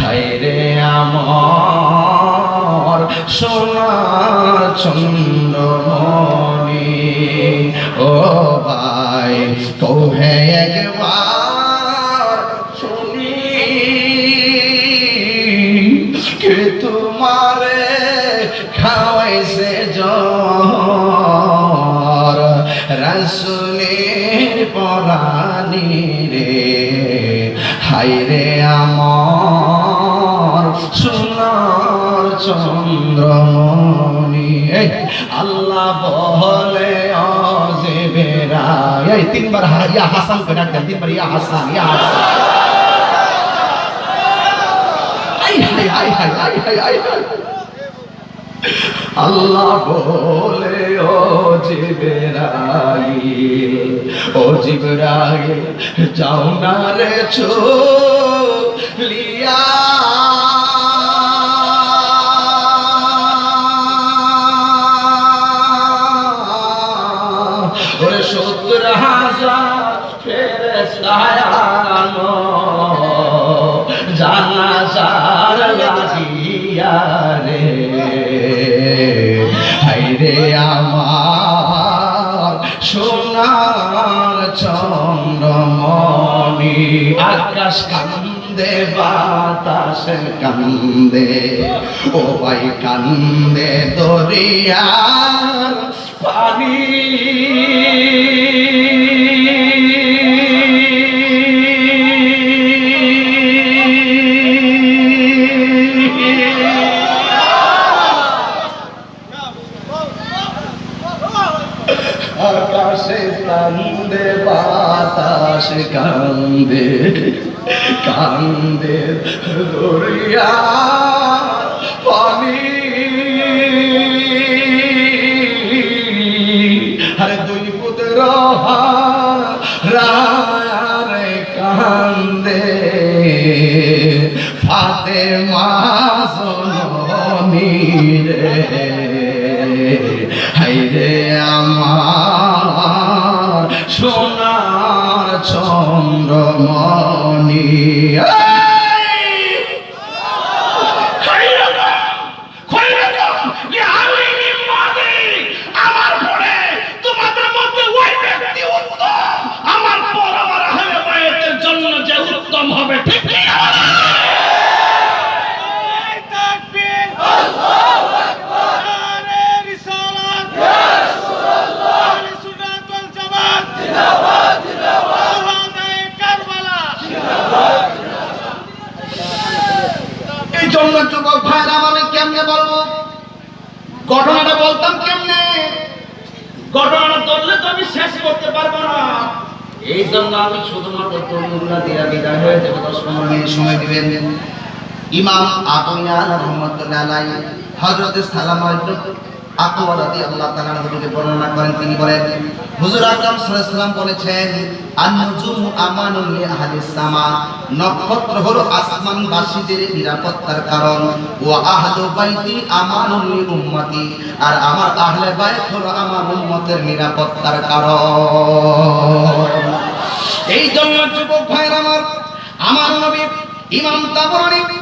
হাইরে আমার সোনা চন্দ্রমণি ও ভাই কৌহে একবার শুনি। কে তোমারে খাওয়াইছে জ্বর? রাসুলের হাইরে আমার সোনার চন্দ্রমণি মনি আল্লাহ বলে অজেবেরা এই, তিনবার ইয়া হাসান করে ডাকতেন তিনবার ইয়া হাসান ইয়া হাসান। আই হাই হাই হাই হাই হাই হাই আল্লাহ বলে ও জিবরাইল ও জিবরাইল যাও না রে লিয়া হাইরে আমার সোনার চন্দ্রমণি। আকাশ কান্দে বাতাস কান্দে ও ভাই কান্দে দরিয়ার আকাশে কান্দে বাতাস কান্দে কান্দে দরিয়া পানি। আরে দুই পুত্র রায় ঠিক? এই জন্য যুবক ভাইরা আমি কেমনে বলব ঘটনাটা বলতাম কেমনে ঘটনা ধরলে তো আমি শেষ করতে পারব না এই জন্য আমি শুধুমাত্র তরুণরা দিয়া বিদায় হয়ে যাব দশ সময় দিবেন। ইমাম আবুয়া রহমতুল্লাহ হযরত সালাম নিরাপত্তার কারণ লি উম্মতি আর আমার আহলে হলো আমার উম্মতের নিরাপত্তার কারণ। এই জন্য যুবক ভাইরা আমার আমার নবী ইমাম তাবরানি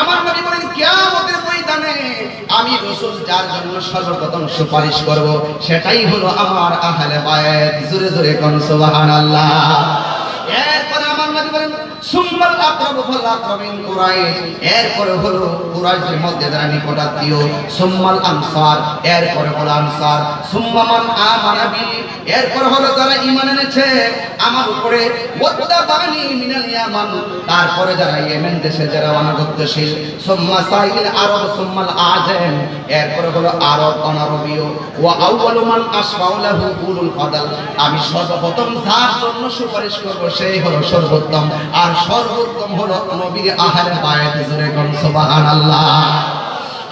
আমার নবী বলেন, কিয়ামতের ময়দানে আমি রাসূল যার জন্য সর্বপ্রথম সুপারিশ করব, সেটাই হলো আমার আহলে বায়াত জোরে জোরে কোন, সুবহানাল্লাহ এরপরে আমার নবী বলেন এরপরে হলো তারপরে যারা ইয়েমেন দেশে যারা অনাগত্যশীল সুম্মা সাইল আরব, সুম্মাল আজম। এরপরে হলো আরব অনারবীয়। ওয়া আউয়ালু আমি সর্বপ্রথম যার জন্য সুপারিশ করব, সেই হলো সর্বোত্তম। আর আর সর্বোত্তম হলো নবীর আহারে বায়াত জোরে কোন, সুবহানাল্লাহ।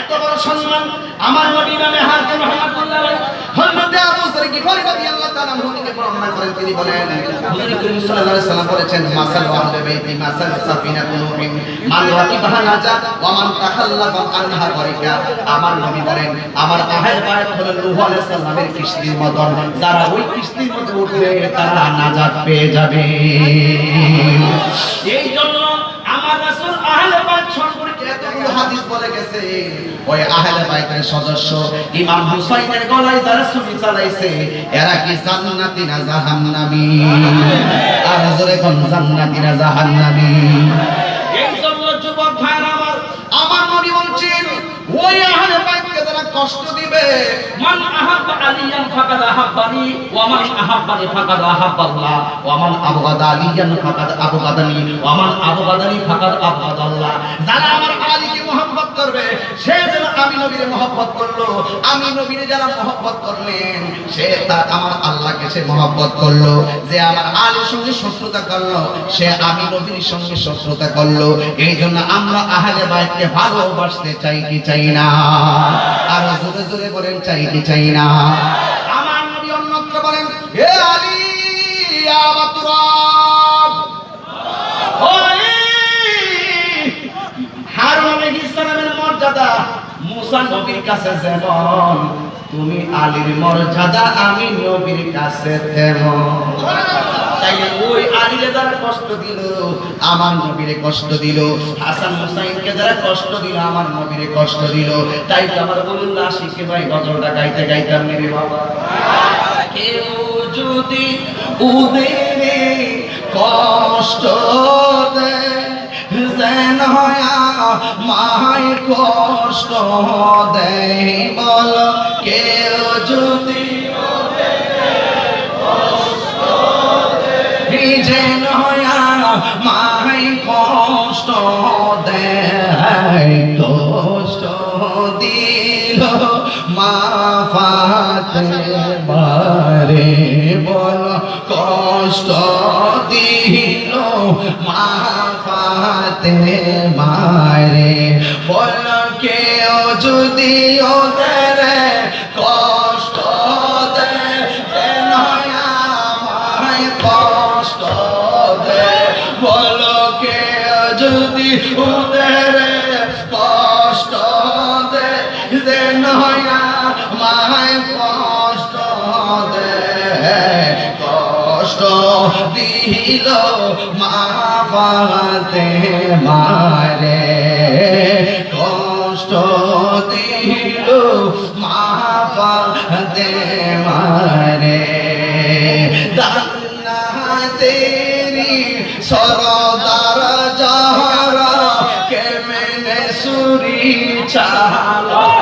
এত বড় সম্মান আমার নবী নামে হাকিম রহমাতুল্লাহ আলাইহি হযরত আবু সাইদ গিফারি রাদিয়াল্লাহু তাআলা থেকে বর্ণনা করেন, তিনি বলেন হুজুর করিম সাল্লাল্লাহু আলাইহি বলেছেন, মাসাল আহলে বাইতি, মাসাল সাফিনাতুন নূহিন মান রাকিবাহা নাজা ওয়া মান তাখাল্লাফা আনহা গরিকা আমার নবী বলেন, আমার আহলে বাইত হলো নূহ আলাইহিস সালামের কিস্তির মতন। যারা ওই কিস্তির মধ্যে উঠবে তারা নাজাত পেয়ে যাবে। ওই আহলে বাইতের সদস্য ইমাম হুসাইনের গলায় যারা ছুরি চালাইছে এরা কি জান্নাতি না জাহান্নামী? আর জোরে কোন জান্নাতি না জাহান্নামী? এই জন্য যুবক ভাইরা আমার আমার নবী বলছেন ওই আহলে বাইতকে যারা কষ্ট দিবে মান আহাব্বা আলিয়ান ফাকাদ আহাব্বানি ওয়া মান আহাব্বানি ফাকাদ আহাব্বাল্লাহ ওয়া মান আবগাদা আলিয়ান ফাকাদ আবগাদানি ওয়া মান আবগাদানি ফাকাদ আবগাদাল্লাহ। যারা আমার নবীরে মহব্বত করল। আমি নবীরে যারা মহব্বত করলেন, সে তার আমার আল্লাহকে সে মহব্বত করল। যে আমার আলীর সঙ্গে শত্রুতা করল, সে আমি নবীর সঙ্গে শত্রুতা করল। এই জন্য আমরা আহলে বাইতকে ভালোবাসতে চাই কি চাই না? আর জোরে জোরে বলেন, চাই কি চাই না? আমার নবী অন্যত্র বলেন, হে আলী আবা মুসা নবীর কাছে যেমন, তুমি আলীর মর্যাদা, আমি নবীর কাছে তেমন। কষ্ট দিল, আমার নবীরে কষ্ট দিল। হাসান যারা কষ্ট দিল, আমার নবীরে কষ্ট দিল। তাই আমার বলুন ভাই গাইতে বাবা। কষ্ট দেয় যেন মাই কষ্ট দেয়, বল কেউ যদি যেন মাই কষ্ট দেয়, কষ্ট দিল মা ফাতে বারে বল কষ্ট দিল। ফাতে মারে বল কেউ যদি ওদের কষ্ট কষ্ট দেয়? বল কেউ যদি কষ্ট দিল মা পাতে মারে। কষ্ট দিল মা পাতে মারে। দান্না তেরি সরদার যাহারা কেমনে সুরি চালা।